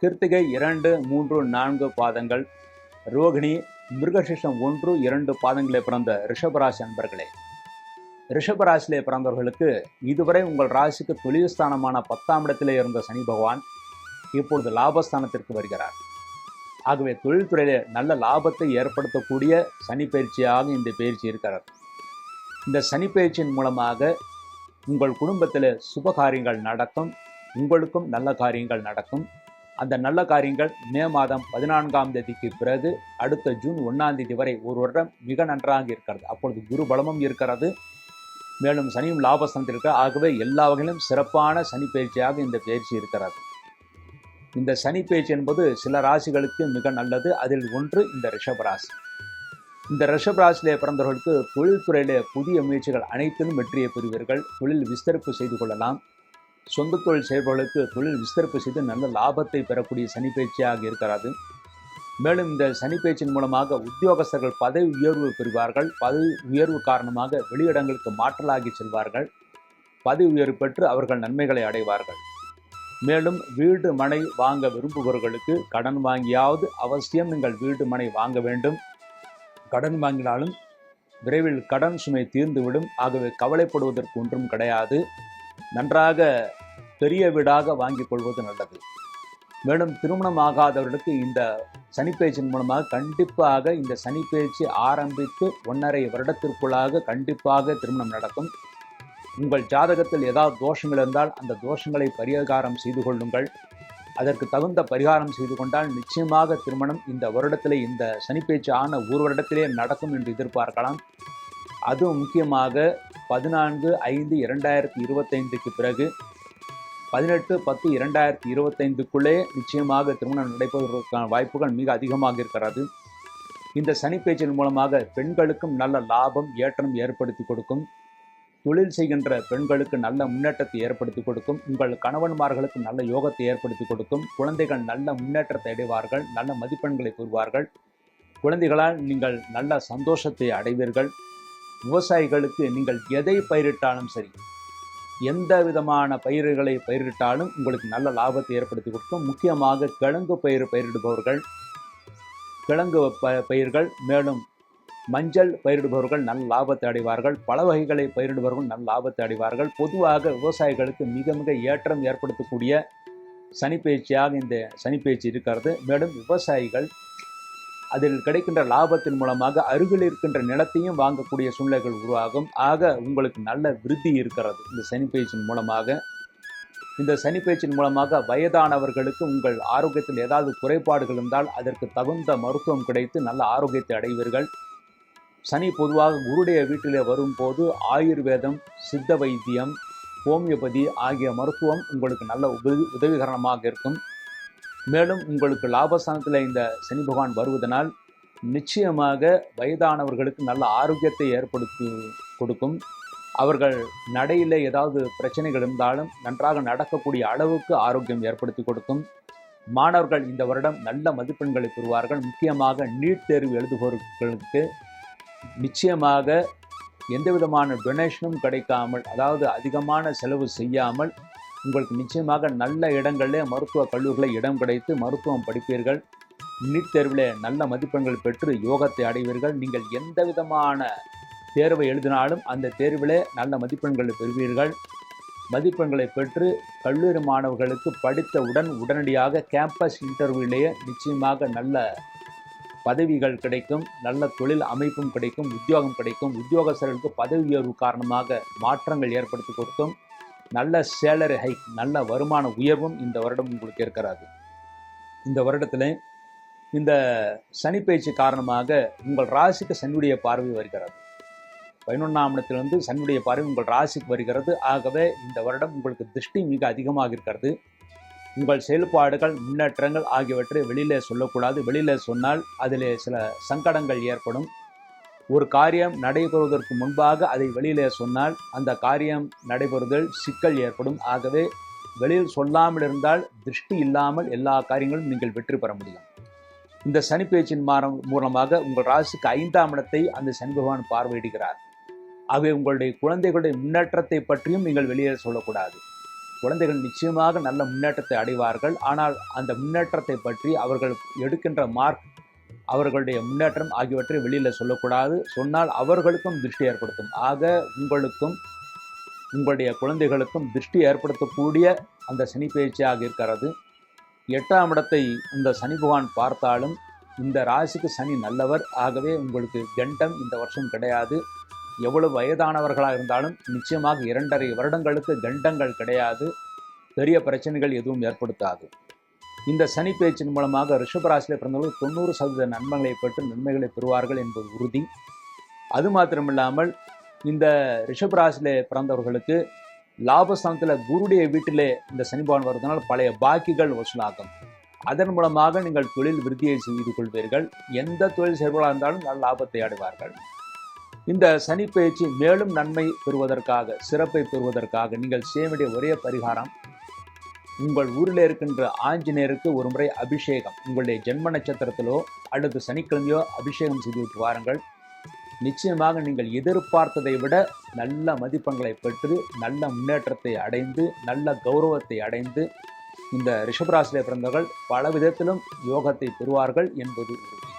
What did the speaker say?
கிருத்திகை இரண்டு மூன்று நான்கு பாதங்கள். ரோகிணி மிருகசிஷம் ஒன்று இரண்டு பாதங்களே பிறந்த ரிஷபராசி அன்பர்களே. ரிஷபராசிலே பிறந்தவர்களுக்கு இதுவரை உங்கள் ராசிக்கு தொழில் ஸ்தானமான பத்தாம் இடத்திலே இருந்த சனி பகவான் இப்பொழுது லாபஸ்தானத்திற்கு வருகிறார். ஆகவே தொழில்துறையிலே நல்ல லாபத்தை ஏற்படுத்தக்கூடிய சனி பயிற்சியாக இந்த பயிற்சி இருக்கிறார் இந்த சனி பயிற்சியின் மூலமாக உங்கள் குடும்பத்தில் சுப காரியங்கள் நடக்கும் உங்களுக்கும் நல்ல காரியங்கள் நடக்கும். அந்த நல்ல காரியங்கள் மே மாதம் பதினான்காம் தேதிக்கு பிறகு அடுத்த ஜூன் ஒன்றாம் தேதி வரை ஒரு வருடம் மிக நன்றாக இருக்கிறது. அப்பொழுது குரு பலமும் இருக்கிறது. மேலும் சனியும் லாபஸ்தானத்தில் இருக்கிற ஆகவே எல்லா வகையிலும் சிறப்பான சனி பயிற்சியாக இந்த பயிற்சி இருக்கிறது. இந்த சனி பயிற்சி என்பது சில ராசிகளுக்கு மிக நல்லது. அதில் ஒன்று இந்த ரிஷபராசி இந்த ரிஷபராசியிலே பிறந்தவர்களுக்கு தொழில்துறையிலே புதிய முயற்சிகள் அனைத்திலும் வெற்றியை பெறுவீர்கள். தொழில் விஸ்தரிப்பு செய்து கொள்ளலாம். சொந்த தொழில் செய்பவர்களுக்கு தொழில் விஸ்தரிப்பு செய்து நல்ல லாபத்தை பெறக்கூடிய சனி பயிற்சியாக இருக்கிறது மேலும் இந்த சனி பயிற்சியின் மூலமாக உத்தியோகஸ்தர்கள் பதவி உயர்வு பெறுவார்கள். பதவி உயர்வு காரணமாக வெளியிடங்களுக்கு மாற்றலாகி செல்வார்கள். பதவி உயர்வு பெற்று அவர்கள் நன்மைகளை அடைவார்கள். மேலும் வீடு மனை வாங்க விரும்புபவர்களுக்கு கடன் வாங்கியாவது அவசியம் நீங்கள் வீடு மனை வாங்க வேண்டும். கடன் வாங்கினாலும் விரைவில் கடன் சுமை தீர்ந்துவிடும். ஆகவே கவலைப்படுவதற்கு ஒன்றும் கிடையாது. நன்றாக பெரிய வீடாக வாங்கிக் கொள்வது நல்லது. மேலும் திருமணம் ஆகாதவர்களுக்கு இந்த சனிப்பயிற்சியின் மூலமாக கண்டிப்பாக இந்த சனிப்பயிற்சி ஆரம்பித்து ஒன்றரை வருடத்திற்குள்ளாக கண்டிப்பாக திருமணம் நடக்கும். உங்கள் ஜாதகத்தில் ஏதாவது தோஷங்கள் இருந்தால் அந்த தோஷங்களை பரிகாரம் செய்து கொள்ளுங்கள். அதற்கு தகுந்த பரிகாரம் செய்து கொண்டால் நிச்சயமாக திருமணம் இந்த வருடத்திலே இந்த சனிப்பயிற்சி ஆன ஒரு வருடத்திலே நடக்கும் என்று எதிர்பார்க்கலாம். அதுவும் முக்கியமாக பதினான்கு ஐந்து இரண்டாயிரத்தி இருபத்தைந்துக்கு பிறகு பதினெட்டு பத்து இரண்டாயிரத்தி இருபத்தைந்துக்குள்ளே நிச்சயமாக திருமணம் நடைபெறுவதற்கான வாய்ப்புகள் மிக அதிகமாக இருக்கிறது. இந்த சனிப்பேச்சின் மூலமாக பெண்களுக்கும் நல்ல லாபம் ஏற்றம் ஏற்படுத்தி கொடுக்கும். தொழில் செய்கின்ற பெண்களுக்கு நல்ல முன்னேற்றத்தை ஏற்படுத்தி கொடுக்கும். உங்கள் கணவன்மார்களுக்கு நல்ல யோகத்தை ஏற்படுத்தி கொடுக்கும். குழந்தைகள் நல்ல முன்னேற்றத்தை அடைவார்கள் நல்ல மதிப்பெண்களை கூறுவார்கள் குழந்தைகளால் நீங்கள் நல்ல சந்தோஷத்தை அடைவீர்கள். விவசாயிகளுக்கு நீங்கள் எதை பயிரிட்டாலும் சரி எந்த விதமான பயிர்களை பயிரிட்டாலும் உங்களுக்கு நல்ல லாபத்தை ஏற்படுத்தி கொடுக்கும். முக்கியமாக கிழங்கு பயிர் பயிரிடுபவர்கள் கிழங்கு ப பயிர்கள் மேலும் மஞ்சள் பயிரிடுபவர்கள் நல்ல லாபத்தை அடைவார்கள். பல வகைகளை பயிரிடுபவர்கள் நல்ல லாபத்தை அடைவார்கள். பொதுவாக விவசாயிகளுக்கு மிக மிக ஏற்றம் ஏற்படுத்தக்கூடிய சனிப்பயிற்சியாக இந்த சனிப்பயிற்சி இருக்கிறது. மேலும் விவசாயிகள் அதில் கிடைக்கின்ற லாபத்தின் மூலமாக அருகில் இருக்கின்ற நிலத்தையும் வாங்கக்கூடிய சூழ்நிலைகள் உருவாகும். ஆக உங்களுக்கு நல்ல விருத்தி இருக்கிறது. இந்த சனி பயிற்சியின் மூலமாக. இந்த சனி பயிற்சியின் மூலமாக வயதானவர்களுக்கு உங்கள் ஆரோக்கியத்தில் ஏதாவது குறைபாடுகள் இருந்தால் அதற்கு தகுந்த மருத்துவம் கிடைத்து நல்ல ஆரோக்கியத்தை அடைவீர்கள். சனி பொதுவாக குருடைய வீட்டிலே வரும்போது ஆயுர்வேதம் சித்த வைத்தியம் ஹோமியோபதி ஆகிய மருத்துவம் உங்களுக்கு நல்ல உதவி உதவிகரணமாக இருக்கும். மேலும் உங்களுக்கு லாபஸ்தானத்தில் இந்த சனி பகவான் வருவதனால் நிச்சயமாக வயதானவர்களுக்கு நல்ல ஆரோக்கியத்தை ஏற்படுத்தி கொடுக்கும். அவர்கள் நடையில் ஏதாவது பிரச்சனைகள் இருந்தாலும் நன்றாக நடக்கக்கூடிய அளவுக்கு ஆரோக்கியம் ஏற்படுத்தி கொடுக்கும். மாணவர்கள் இந்த வருடம் நல்ல மதிப்பெண்களை பெறுவார்கள். முக்கியமாக நீட் தேர்வு எழுதுபவர்களுக்கு நிச்சயமாக எந்த விதமான டொனேஷனும் கிடைக்காமல் அதாவது அதிகமான செலவு செய்யாமல் உங்களுக்கு நிச்சயமாக நல்ல இடங்களிலே மருத்துவ கல்லூரிகளில் இடம் கிடைத்து மருத்துவம் படிப்பீர்கள். நீட் தேர்வில் நல்ல மதிப்பெண்கள் பெற்று யோகத்தை அடைவீர்கள். நீங்கள் எந்த விதமான தேர்வை எழுதினாலும் அந்த தேர்விலே நல்ல மதிப்பெண்களை பெறுவீர்கள். மதிப்பெண்களை பெற்று கல்லூரி மாணவர்களுக்கு படித்தவுடன் உடனடியாக கேம்பஸ் இன்டர்வியூலேயே நிச்சயமாக நல்ல பதவிகள் கிடைக்கும். நல்ல தொழில் அமைப்பும் கிடைக்கும் உத்தியோகம் கிடைக்கும். உத்தியோகஸ்தர்களுக்கு பதவி உயர்வு காரணமாக மாற்றங்கள் ஏற்படுத்தி கொடுக்கும். நல்ல சேலரி ஹைக் நல்ல வருமான உயர்வும் இந்த வருடம் உங்களுக்கு இருக்கிறாது இந்த வருடத்தில் இந்த சனி பயிற்சி காரணமாக உங்கள் ராசிக்கு சனியுடைய பார்வை வருகிறது. பதினொன்றாம் இடத்திலிருந்து சனியுடைய பார்வை உங்கள் ராசிக்கு வருகிறது. ஆகவே இந்த வருடம் உங்களுக்கு திருஷ்டி மிக அதிகமாக இருக்கிறது. உங்கள் செயல்பாடுகள் முன்னேற்றங்கள் ஆகியவற்றை வெளியில் சொல்லக்கூடாது. வெளியில் சொன்னால் அதில் சில சங்கடங்கள் ஏற்படும். ஒரு காரியம் நடைபெறுவதற்கு முன்பாக அதை வெளியிலே சொன்னால் அந்த காரியம் நடைபெறுதல் சிக்கல் ஏற்படும். ஆகவே வெளியில் சொல்லாமல் இருந்தால் திருஷ்டி இல்லாமல் எல்லா காரியங்களும் நீங்கள் வெற்றி பெற முடியும். இந்த சனி பேச்சின் மாறம் மூலமாக உங்கள் ராசிக்கு ஐந்தாம் இடத்தை அந்த சனி பகவான் பார்வையிடுகிறார். ஆகவே உங்களுடைய குழந்தைகளுடைய முன்னேற்றத்தை பற்றியும் நீங்கள் வெளியே சொல்லக்கூடாது. குழந்தைகள் நிச்சயமாக நல்ல முன்னேற்றத்தை அடைவார்கள். ஆனால் அந்த முன்னேற்றத்தை பற்றி அவர்கள் எடுக்கின்ற மார்க் அவர்களுடைய முன்னேற்றம் ஆகியவற்றை வெளியில் சொல்லக்கூடாது. சொன்னால் அவர்களுக்கும் திருஷ்டி ஏற்படுத்தும். ஆக உங்களுக்கும் உங்களுடைய குழந்தைகளுக்கும் திருஷ்டி ஏற்படுத்தக்கூடிய அந்த சனி பயிற்சியாக இருக்கிறது. எட்டாம் இடத்தை இந்த சனி பகவான் பார்த்தாலும் இந்த ராசிக்கு சனி நல்லவர். ஆகவே உங்களுக்கு கண்டம் இந்த வருஷம் கிடையாது. எவ்வளவு வயதானவர்களாக இருந்தாலும் நிச்சயமாக இரண்டரை வருடங்களுக்கு கண்டங்கள் கிடையாது. பெரிய பிரச்சனைகள் எதுவும் ஏற்படுத்தாது. இந்த சனி பேச்சின் மூலமாக ரிஷபராசியில் பிறந்தவர்கள் தொண்ணூறு சதவீத நன்மைகளை பெற்று நன்மைகளை பெறுவார்கள் என்பது உறுதி. அது மாத்திரமில்லாமல் இந்த ரிஷபராசியில் பிறந்தவர்களுக்கு லாபஸ்தானத்தில் குருடைய வீட்டிலே இந்த சனி பகவான் வருவதனால் பழைய பாக்கிகள் வசூலாகும். அதன் மூலமாக நீங்கள் தொழில் விருத்தியை செய்து கொள்வீர்கள். எந்த தொழில் செயல்பாடாக இருந்தாலும் நல்ல லாபத்தை அடைவார்கள். இந்த சனி பயிற்சி மேலும் நன்மை பெறுவதற்காக சிறப்பை பெறுவதற்காக நீங்கள் செய்ய வேண்டிய ஒரே பரிகாரம் உங்கள் ஊரில் இருக்கின்ற ஆஞ்சநேயருக்கு ஒரு முறை அபிஷேகம். உங்களுடைய ஜென்ம நட்சத்திரத்திலோ அல்லது சனிக்கிழமையோ அபிஷேகம் செய்துவிட்டு வாருங்கள். நிச்சயமாக நீங்கள் எதிர்பார்த்ததை விட நல்ல மதிப்பெண்களை பெற்று நல்ல முன்னேற்றத்தை அடைந்து நல்ல கௌரவத்தை அடைந்து இந்த ரிஷபராசியிலே பிறந்தவர்கள் பல விதத்திலும் யோகத்தை பெறுவார்கள் என்பது உறுதி.